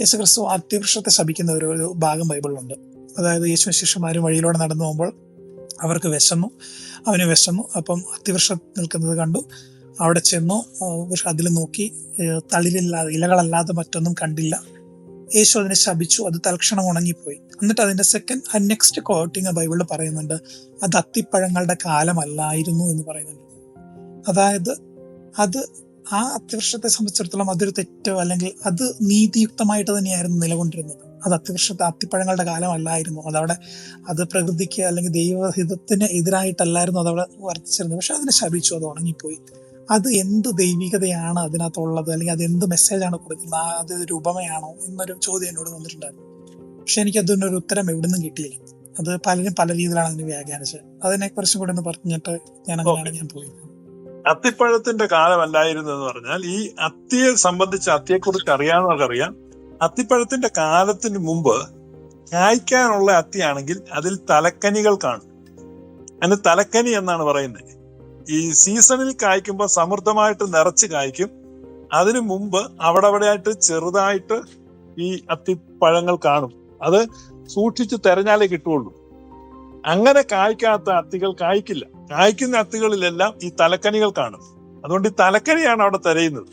യേശുക്രിസ്തു അത്യവൃക്ഷത്തെ ശപിക്കുന്ന ഒരു ഒരു ഭാഗം ബൈബിളിലുണ്ട്. അതായത് യേശു ശിഷ്യന്മാരും വഴിയിലൂടെ നടന്നു പോകുമ്പോൾ അവർക്ക് വിശന്നു. അവന് വിശന്നു. അപ്പം അത്യവൃക്ഷം നിൽക്കുന്നത് കണ്ടു. അവിടെ ചെന്നു. പക്ഷെ അതിൽ നോക്കി തളിരില്ലാതെ ഇലകളല്ലാതെ മറ്റൊന്നും കണ്ടില്ല. യേശു അതിനെ ശപിച്ചു. അത് തൽക്ഷണം ഉണങ്ങിപ്പോയി. എന്നിട്ട് അതിന്റെ സെക്കൻഡ് നെക്സ്റ്റ് കോട്ടിങ് ബൈബിളിൽ പറയുന്നുണ്ട് അത് അത്തിപ്പഴങ്ങളുടെ കാലമല്ലായിരുന്നു എന്ന് പറയുന്നുണ്ട്. അതായത് അത് ആ അത്യവൃക്ഷത്തെ സംബന്ധിച്ചിടത്തോളം അതൊരു തെറ്റോ അല്ലെങ്കിൽ അത് നീതിയുക്തമായിട്ട് തന്നെയായിരുന്നു നിലകൊണ്ടിരുന്നത്. അത് അത്യവൃക്ഷത്തെ അത്തിപ്പഴങ്ങളുടെ കാലമല്ലായിരുന്നു. അതവിടെ അത് പ്രകൃതിക്ക് അല്ലെങ്കിൽ ദൈവഹിതത്തിന് എതിരായിട്ടല്ലായിരുന്നു അതവിടെ വർദ്ധിച്ചിരുന്നത് പക്ഷെ അതിനെ ശപിച്ചു അത് ഉണങ്ങിപ്പോയി. അത് എന്ത് ദൈവികതയാണ് അതിനകത്തുള്ളത്? അല്ലെങ്കിൽ അത് എന്ത് മെസ്സേജാണ് കൊടുക്കുന്നത്? ആ അത് ഒരു ഉപമയാണോ എന്നൊരു ചോദ്യം എന്നോട് വന്നിട്ടുണ്ടായിരുന്നു. പക്ഷെ എനിക്ക് അതിനൊരു ഉത്തരം എവിടെ നിന്നും കിട്ടിയില്ല. അത് പലരും പല രീതിയിലാണ് അതിനെ വ്യാഖ്യാനിച്ചത്. അതിനെ കുറച്ചും കൂടി ഒന്ന് പറഞ്ഞിട്ട് ഞാൻ അങ്ങനെയാണ് ഞാൻ പോയത്. അത്തിപ്പഴത്തിന്റെ കാലമല്ലായിരുന്നു എന്ന് പറഞ്ഞാൽ ഈ അത്തിയെ സംബന്ധിച്ച് അത്തിയെക്കുറിച്ച് അറിയാവുന്നവർക്കറിയാം. അത്തിപ്പഴത്തിന്റെ കാലത്തിന് മുമ്പ് കായ്ക്കാനുള്ള അത്തിയാണെങ്കിൽ അതിൽ തലക്കനികൾ കാണും. അതിന് തലക്കനി എന്നാണ് പറയുന്നത്. ഈ സീസണിൽ കായ്ക്കുമ്പോൾ സമൃദ്ധമായിട്ട് നിറച്ച് കായ്ക്കും. അതിനു മുമ്പ് അവിടെ അവിടെയായിട്ട് ചെറുതായിട്ട് ഈ അത്തിപ്പഴങ്ങൾ കാണും. അത് സൂക്ഷിച്ച് തെരഞ്ഞാലേ കിട്ടുള്ളൂ അങ്ങനെ കായ്ക്കാത്ത അത്തികൾ കായ്ക്കില്ല. കായ്ക്കുന്ന അത്തികളിലെല്ലാം ഈ തലക്കനികൾ കാണും. അതുകൊണ്ട് ഈ തലക്കനിയാണ് അവിടെ തിരയുന്നത്.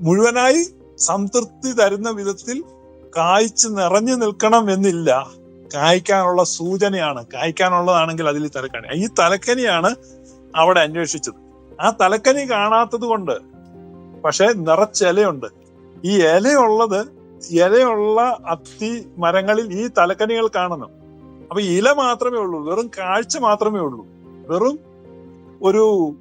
മുഴുവനായി സംതൃപ്തി തരുന്ന വിധത്തിൽ കായ്ച്ച് നിറഞ്ഞു നിൽക്കണം എന്നില്ല. കായ്ക്കാനുള്ള സൂചനയാണ്. കായ്ക്കാനുള്ളതാണെങ്കിൽ അതിൽ തലക്കനി. ഈ തലക്കനിയാണ് അവിടെ അന്വേഷിച്ചത്. ആ തലക്കനി കാണാത്തത് കൊണ്ട് പക്ഷെ നിറച്ച ഇലയുണ്ട് ഈ ഇലയുള്ളത് ഇലയുള്ള അത്തി മരങ്ങളിൽ ഈ തലക്കനികൾ കാണണം അപ്പൊ ഇല മാത്രമേ ഉള്ളൂ. വെറും കാഴ്ച മാത്രമേ ഉള്ളൂ. വെറും ഒരു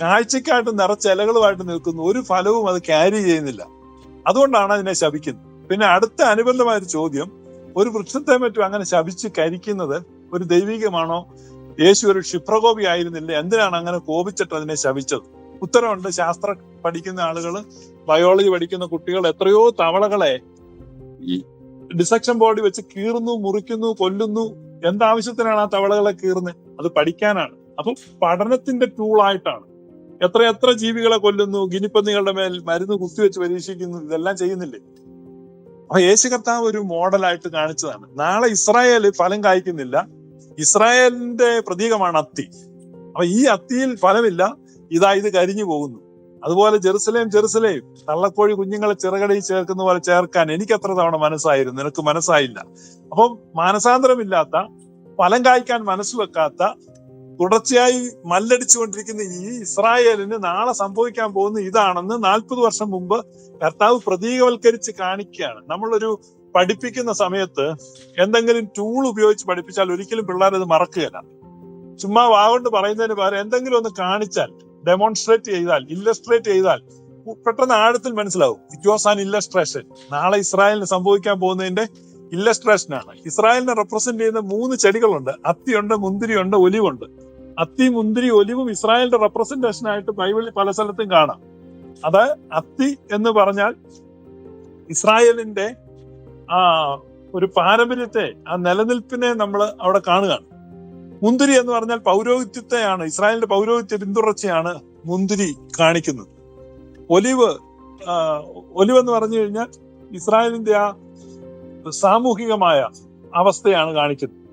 കാഴ്ചക്കായിട്ട് നിറച്ച ഇലകളുമായിട്ട് നിൽക്കുന്നു ഒരു ഫലവും അത് ക്യാരി ചെയ്യുന്നില്ല. അതുകൊണ്ടാണ് അതിനെ ശപിക്കുന്നത്. പിന്നെ അടുത്ത അനുബന്ധമായ ഒരു ചോദ്യം. ഒരു വൃക്ഷത്തെ മറ്റും അങ്ങനെ ശപിച്ച് കരിക്കുന്നത് ഒരു ദൈവികമാണോ? യേശു ഒരു ക്ഷിപ്രകോപി ആയിരുന്നില്ല? എന്തിനാണ് അങ്ങനെ കോപിച്ചിട്ട് അതിനെ ശപിച്ചത്? ഉത്തരമുണ്ട്. ശാസ്ത്ര പഠിക്കുന്ന ആളുകൾ ബയോളജി പഠിക്കുന്ന കുട്ടികൾ എത്രയോ തവളകളെ ഡിസക്ഷൻ ബോഡി വെച്ച് കീറുന്നു മുറിക്കുന്നു കൊല്ലുന്നു എന്താവശ്യത്തിനാണ് ആ തവളകളെ കീറുന്നത് അത് പഠിക്കാനാണ്. അപ്പൊ പഠനത്തിന്റെ ടൂളായിട്ടാണ് എത്ര എത്ര ജീവികളെ കൊല്ലുന്നു ഗിനിപ്പന്നികളുടെ മേൽ മരുന്ന് കുത്തിവെച്ച് പരീക്ഷിക്കുന്നു ഇതെല്ലാം ചെയ്യുന്നില്ലേ? അപ്പൊ യേശു കർത്താവ് ഒരു മോഡലായിട്ട് കാണിച്ചതാണ്. നാളെ ഇസ്രായേൽ ഫലം കായ്ക്കുന്നില്ല. ഇസ്രായേലിന്റെ പ്രതീകമാണ് അത്തി. അപ്പൊ ഈ അത്തിയിൽ ഫലമില്ല. ഇതാ ഇത് കരിഞ്ഞു പോകുന്നു. അതുപോലെ ജെറുസലേം ജെറുസലേം. തള്ളക്കോഴി കുഞ്ഞുങ്ങളെ ചെറുകടയിൽ ചേർക്കുന്ന പോലെ ചേർക്കാൻ എനിക്ക് എത്ര തവണ മനസ്സായിരുന്നു. നിനക്ക് മനസ്സായില്ല. അപ്പം മാനസാന്തരമില്ലാത്ത ഫലം കായ്ക്കാൻ മനസ്സ് വെക്കാത്ത തുടർച്ചയായി മല്ലടിച്ചുകൊണ്ടിരിക്കുന്ന ഈ ഇസ്രായേലിന് നാളെ സംഭവിക്കാൻ പോകുന്ന ഇതാണെന്ന് നാൽപ്പത് വർഷം മുമ്പ് കർത്താവ് പ്രതീകവൽക്കരിച്ച് കാണിക്കുകയാണ്. നമ്മളൊരു പഠിപ്പിക്കുന്ന സമയത്ത് എന്തെങ്കിലും ടൂൾ ഉപയോഗിച്ച് പഠിപ്പിച്ചാൽ ഒരിക്കലും പിള്ളേരത് മറക്കുകയല്ല. ചുമ്മാ വാഗൊണ്ട് പറയുന്നതിന് പകരം എന്തെങ്കിലും ഒന്ന് കാണിച്ചാൽ ഡെമോൺസ്ട്രേറ്റ് ചെയ്താൽ ഇല്ലസ്ട്രേറ്റ് ചെയ്താൽ പെട്ടെന്ന് ആഴത്തിൽ മനസ്സിലാവും. ഇറ്റ് വാസ് ആൻ ഇല്ലസ്ട്രേഷൻ നാളെ ഇസ്രായേലിന് സംഭവിക്കാൻ പോകുന്നതിന്റെ ഇല്ലസ്ട്രേഷൻ ആണ് ഇസ്രായേലിനെ റെപ്രസെന്റ് ചെയ്യുന്ന മൂന്ന് ചെടികളുണ്ട്. അത്തിയുണ്ട് മുന്തിരിയുണ്ട് ഒലിവുണ്ട്. അത്തി മുന്തിരി ഒലിവും ഇസ്രായേലിന്റെ റെപ്രസെന്റേഷൻ ആയിട്ട് ബൈബിളിൽ പല സ്ഥലത്തും കാണാം. അത് അത്തി എന്ന് പറഞ്ഞാൽ ഇസ്രായേലിന്റെ ആ ഒരു പാരമ്പര്യത്തെ ആ നിലനിൽപ്പിനെ നമ്മൾ അവിടെ കാണുകയാണ്. മുന്തിരി എന്ന് പറഞ്ഞാൽ പൗരോഹിത്യത്തെയാണ് ഇസ്രായേലിന്റെ പൗരോഹിത്യ പിന്തുടർച്ചയാണ് മുന്തിരി കാണിക്കുന്നത്. ഒലിവ് ഒലിവ് എന്ന് പറഞ്ഞു കഴിഞ്ഞാൽ ഇസ്രായേലിന്റെ ആ സാമൂഹികമായ അവസ്ഥയാണ് കാണിക്കുന്നത്.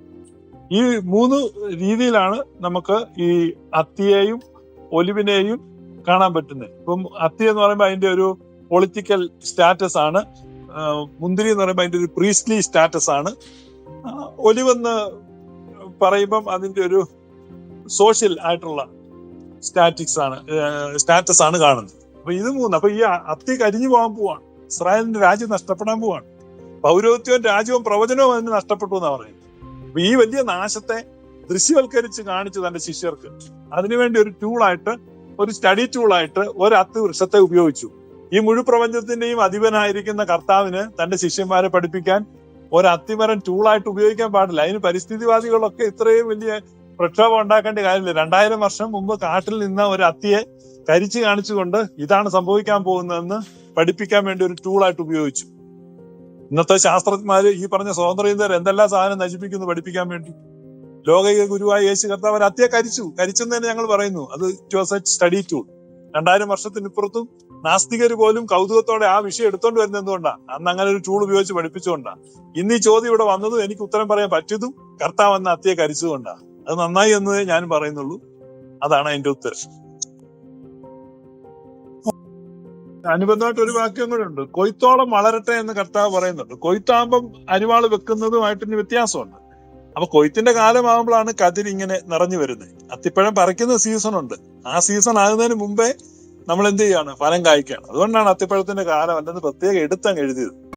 ഈ മൂന്ന് രീതിയിലാണ് നമുക്ക് ഈ അത്തിയെയും ഒലിവിനെയും കാണാൻ പറ്റുന്നത്. ഇപ്പം അത്തി എന്ന് പറയുമ്പോൾ അതിന്റെ ഒരു പൊളിറ്റിക്കൽ സ്റ്റാറ്റസ് ആണ്. മുന്തിരി എന്ന് പറയുമ്പോൾ അതിന്റെ ഒരു പ്രീസ്റ്റ്ലി സ്റ്റാറ്റസ് ആണ്. ഒലിവെന്ന് പറയുമ്പം അതിന്റെ ഒരു സോഷ്യൽ ആയിട്ടുള്ള സ്റ്റാറ്റിക്സ് ആണ് സ്റ്റാറ്റസ് ആണ് കാണുന്നത്. അപ്പൊ ഇത് മൂന്ന് അപ്പൊ ഈ അത്തി കരിഞ്ഞു പോകാൻ പോവാണ്. ഇസ്രായേലിന്റെ രാജ്യം നഷ്ടപ്പെടാൻ പോവാണ്. പൗരോത്യവും രാജ്യവും പ്രവചനവും അതിന് നഷ്ടപ്പെട്ടു എന്നാ പറയുന്നത്. അപ്പൊ ഈ വലിയ നാശത്തെ ദൃശ്യവൽക്കരിച്ച് കാണിച്ചു തന്റെ ശിഷ്യർക്ക്. അതിനുവേണ്ടി ഒരു ടൂളായിട്ട് ഒരു സ്റ്റഡി ടൂളായിട്ട് ഒരു അത്തി വൃക്ഷത്തെ ഉപയോഗിച്ചു. ഈ മുഴുപ്രപഞ്ചത്തിന്റെയും അധിപനായിരിക്കുന്ന കർത്താവിന് തന്റെ ശിഷ്യന്മാരെ പഠിപ്പിക്കാൻ ഒരു ടൂളായിട്ട് ഉപയോഗിക്കാൻ പാടില്ല. അതിന് പരിസ്ഥിതിവാദികളൊക്കെ ഇത്രയും വലിയ പ്രക്ഷോഭം ഉണ്ടാക്കേണ്ട കാര്യമില്ല. രണ്ടായിരം വർഷം മുമ്പ് കാട്ടിൽ നിന്ന ഒരു അത്തിയെ കരിച്ചു കാണിച്ചുകൊണ്ട് ഇതാണ് സംഭവിക്കാൻ പോകുന്നതെന്ന് പഠിപ്പിക്കാൻ വേണ്ടി ഒരു ടൂളായിട്ട് ഉപയോഗിച്ചു. ഇന്നത്തെ ശാസ്ത്രജ്ഞന്മാര് ഈ പറഞ്ഞ സ്വാതന്ത്ര്യന്തർ എന്തെല്ലാം സാധനം നശിപ്പിക്കുന്നു പഠിപ്പിക്കാൻ വേണ്ടി? ലോക ഗുരുവായ യേശു കർത്താവ് അത്തിയെ കരിച്ചു. കരിച്ചെന്ന് തന്നെ ഞങ്ങൾ പറയുന്നു. അത് it was a study tool രണ്ടായിരം വർഷത്തിനിപ്പുറത്തും നാസ്തികർ പോലും കൗതുകത്തോടെ ആ വിഷയം എടുത്തോണ്ട് വരുന്നത് എന്തുകൊണ്ടാണ് അന്ന് അങ്ങനെ ഒരു ടൂൾ ഉപയോഗിച്ച് പഠിപ്പിച്ചുകൊണ്ടാണ് ഇന്ന് ഈ ചോദ്യം ഇവിടെ വന്നതും എനിക്ക് ഉത്തരം പറയാൻ പറ്റിയതും കർത്താവ് എന്ന അത്തിയെ കരിച്ചതുകൊണ്ടാണ് അത് നന്നായി എന്ന് ഞാൻ പറയുന്നുള്ളൂ. അതാണ് അതിന്റെ ഉത്തരം. അനുബന്ധമായിട്ട് ഒരു വാക്യം കൂടെ ഉണ്ട്. കൊയ്ത്തോളം വളരട്ടെ എന്ന് കർത്താവ് പറയുന്നുണ്ട്. കൊയ്ത്താകുമ്പം അരിവാൾ വെക്കുന്നതുമായിട്ടിന് വ്യത്യാസമുണ്ട്. അപ്പൊ കൊയ്ത്തിന്റെ കാലമാകുമ്പോഴാണ് കതിര് ഇങ്ങനെ നിറഞ്ഞു വരുന്നത്. അത്തിപ്പഴം പറിക്കുന്ന സീസൺ ഉണ്ട്. ആ സീസൺ ആകുന്നതിന് മുമ്പേ നമ്മൾ എന്ത് ചെയ്യാണ്? ഫലം കായ്ക്കുകയാണ്. അതുകൊണ്ടാണ് അത്തിപ്പഴത്തിന്റെ കാലം അല്ലെന്ന് പ്രത്യേകം എടുത്തങ്ങ് എഴുതിയത്.